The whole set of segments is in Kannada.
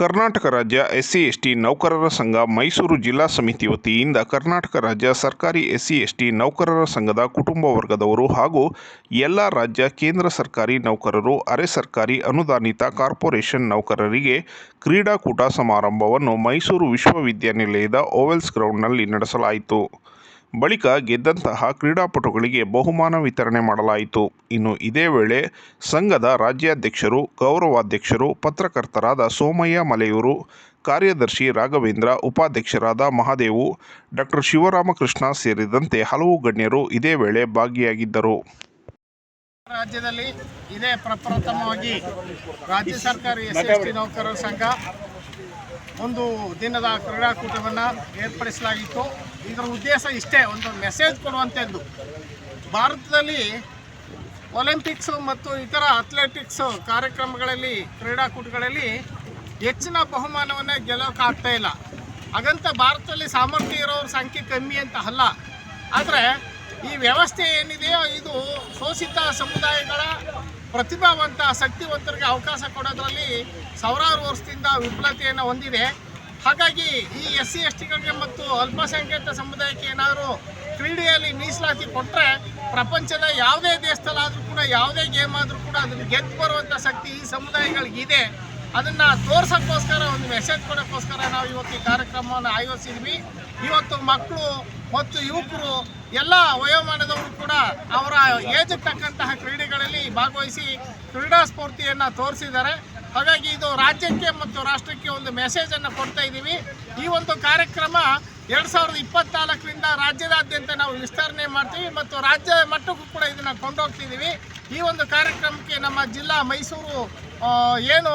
ಕರ್ನಾಟಕ ರಾಜ್ಯ ಎಸ್ಸಿ, ಎಸ್ಟಿ ನೌಕರರ ಸಂಘ ಮೈಸೂರು ಜಿಲ್ಲಾ ಸಮಿತಿ ವತಿಯಿಂದ ಕರ್ನಾಟಕ ರಾಜ್ಯ ಸರ್ಕಾರಿ ಎಸ್ಸಿ, ಎಸ್ಟಿ ನೌಕರರ ಸಂಘದ ಕುಟುಂಬ ವರ್ಗದವರು ಹಾಗೂ ಎಲ್ಲ ರಾಜ್ಯ ಕೇಂದ್ರ ಸರ್ಕಾರಿ ನೌಕರರು, ಅರೆ ಸರ್ಕಾರಿ ಅನುದಾನಿತ ಕಾರ್ಪೊರೇಷನ್ ನೌಕರರಿಗೆ ಕ್ರೀಡಾಕೂಟ ಸಮಾರಂಭವನ್ನು ಮೈಸೂರು ವಿಶ್ವವಿದ್ಯಾನಿಲಯದ ಓವೆಲ್ಸ್ ಗ್ರೌಂಡ್ನಲ್ಲಿ ನಡೆಸಲಾಯಿತು. ಬಳಿಕ ಗೆದ್ದಂತಹ ಕ್ರೀಡಾಪಟುಗಳಿಗೆ ಬಹುಮಾನ ವಿತರಣೆ ಮಾಡಲಾಯಿತು. ಇನ್ನು ಇದೇ ವೇಳೆ ಸಂಘದ ರಾಜ್ಯಾಧ್ಯಕ್ಷರು, ಗೌರವಾಧ್ಯಕ್ಷರು, ಪತ್ರಕರ್ತರಾದ ಸೋಮಯ್ಯ ಮಲೆಯೂರು, ಕಾರ್ಯದರ್ಶಿ ರಾಘವೇಂದ್ರ, ಉಪಾಧ್ಯಕ್ಷರಾದ ಮಹಾದೇವು ಡಾಕ್ಟರ್ ಶಿವರಾಮಕೃಷ್ಣ ಸೇರಿದಂತೆ ಹಲವು ಗಣ್ಯರು ಇದೇ ವೇಳೆ ಭಾಗಿಯಾಗಿದ್ದರು. ರಾಜ್ಯದಲ್ಲಿ ಇದೇ ಪ್ರಪ್ರಥಮವಾಗಿ ರಾಜ್ಯ ಸರ್ಕಾರಿ ಎಸ್ ಟಿ ನೌಕರರ ಸಂಘ ಒಂದು ದಿನದ ಕ್ರೀಡಾಕೂಟವನ್ನು ಏರ್ಪಡಿಸಲಾಗಿತ್ತು. ಇದರ ಉದ್ದೇಶ ಇಷ್ಟೇ, ಒಂದು ಮೆಸೇಜ್ ಕೊಡುವಂಥದ್ದು. ಭಾರತದಲ್ಲಿ ಒಲಿಂಪಿಕ್ಸು ಮತ್ತು ಇತರ ಅಥ್ಲೆಟಿಕ್ಸ್ ಕಾರ್ಯಕ್ರಮಗಳಲ್ಲಿ, ಕ್ರೀಡಾಕೂಟಗಳಲ್ಲಿ ಹೆಚ್ಚಿನ ಬಹುಮಾನವನ್ನು ಗೆಲ್ಲೋಕ್ಕಾಗ್ತಾ ಇಲ್ಲ. ಹಾಗಂತ ಭಾರತದಲ್ಲಿ ಸಾಮರ್ಥ್ಯ ಇರೋರ ಸಂಖ್ಯೆ ಕಮ್ಮಿ ಅಂತ ಅಲ್ಲ. ಆದರೆ ಈ ವ್ಯವಸ್ಥೆ ಏನಿದೆಯೋ, ಇದು ಶೋಷಿತ ಸಮುದಾಯಗಳ ಪ್ರತಿಭಾವಂತ, ಶಕ್ತಿವಂತರಿಗೆ ಅವಕಾಶ ಕೊಡೋದ್ರಲ್ಲಿ ಸಾವಿರಾರು ವರ್ಷದಿಂದ ವಿಫಲತೆಯನ್ನು ಹೊಂದಿದೆ. ಹಾಗಾಗಿ ಈ ಎಸ್ ಸಿ, ಎಸ್ ಟಿಗಳಿಗೆ ಮತ್ತು ಅಲ್ಪಸಂಖ್ಯಾತ ಸಮುದಾಯಕ್ಕೆ ಏನಾದರೂ ಕ್ರೀಡೆಯಲ್ಲಿ ಮೀಸಲಾತಿ ಕೊಟ್ಟರೆ ಪ್ರಪಂಚದ ಯಾವುದೇ ದೇಶದಲ್ಲಾದರೂ ಕೂಡ, ಯಾವುದೇ ಗೇಮ್ ಆದರೂ ಕೂಡ ಅದನ್ನು ಗೆದ್ದು ಬರುವಂಥ ಶಕ್ತಿ ಈ ಸಮುದಾಯಗಳಿಗಿದೆ ಅದನ್ನು ತೋರ್ಸೋಕ್ಕೋಸ್ಕರ, ಒಂದು ಮೆಸೇಜ್ ಕೊಡೋಕ್ಕೋಸ್ಕರ ನಾವು ಇವತ್ತು ಈ ಕಾರ್ಯಕ್ರಮವನ್ನು ಆಯೋಜಿಸಿದ್ವಿ. ಇವತ್ತು ಮಕ್ಕಳು ಮತ್ತು ಯುವಕರು, ಎಲ್ಲ ವಯೋಮಾನದವರು ಕೂಡ ಅವರ ಏಜ್ ತಕ್ಕಂತಹ ಕ್ರೀಡೆಗಳಲ್ಲಿ ಭಾಗವಹಿಸಿ ಕ್ರೀಡಾ ಸ್ಫೂರ್ತಿಯನ್ನು ತೋರಿಸಿದ್ದಾರೆ. ಹಾಗಾಗಿ ಇದು ರಾಜ್ಯಕ್ಕೆ ಮತ್ತು ರಾಷ್ಟ್ರಕ್ಕೆ ಒಂದು ಮೆಸೇಜನ್ನು ಕೊಡ್ತಾ ಇದ್ದೀವಿ ಈ ಒಂದು ಕಾರ್ಯಕ್ರಮ ಎರಡು ಸಾವಿರದ ಇಪ್ಪತ್ತ್ನಾಲ್ಕರಿಂದ ರಾಜ್ಯದಾದ್ಯಂತ ನಾವು ವಿಸ್ತರಣೆ ಮಾಡ್ತೀವಿ ಮತ್ತು ರಾಜ್ಯ ಮಟ್ಟಕ್ಕೂ ಕೂಡ ಇದನ್ನು ಕೊಂಡೋಗ್ತಿದ್ದೀವಿ ಈ ಒಂದು ಕಾರ್ಯಕ್ರಮಕ್ಕೆ ನಮ್ಮ ಜಿಲ್ಲಾ ಮೈಸೂರು ಏನು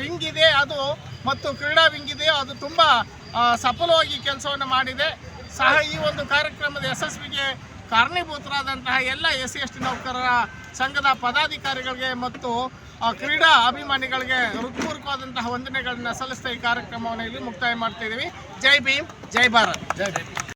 ವಿಂಗ್ ಇದೆ, ಅದು ಮತ್ತು ಕ್ರೀಡಾ ವಿಂಗ್ ಇದೆ, ಅದು ತುಂಬ ಸಫಲವಾಗಿ ಕೆಲಸವನ್ನು ಮಾಡಿದೆ. ಸಹ ಈ ಒಂದು ಕಾರ್ಯಕ್ರಮದ ಯಶಸ್ವಿಗೆ ಕಾರಣೀಭೂತರಾದಂತಹ ಎಲ್ಲ ಎಸ್ ಸಿ ಎಸ್ ಟಿ ನೌಕರರ ಸಂಘದ ಪದಾಧಿಕಾರಿಗಳಿಗೆ ಮತ್ತು ಕ್ರೀಡಾ ಅಭಿಮಾನಿಗಳಿಗೆ ಹೃತ್ಪೂರ್ವಕವಾದಂತಹ ವಂದನೆಗಳನ್ನ ಸಲ್ಲಿಸ್ತಾ ಈ ಕಾರ್ಯಕ್ರಮವನ್ನು ಇಲ್ಲಿ ಮುಕ್ತಾಯ ಮಾಡ್ತಾ ಇದ್ದೀವಿ ಜೈ ಭೀಮ್, ಜೈ ಭಾರತ್. ಜೈ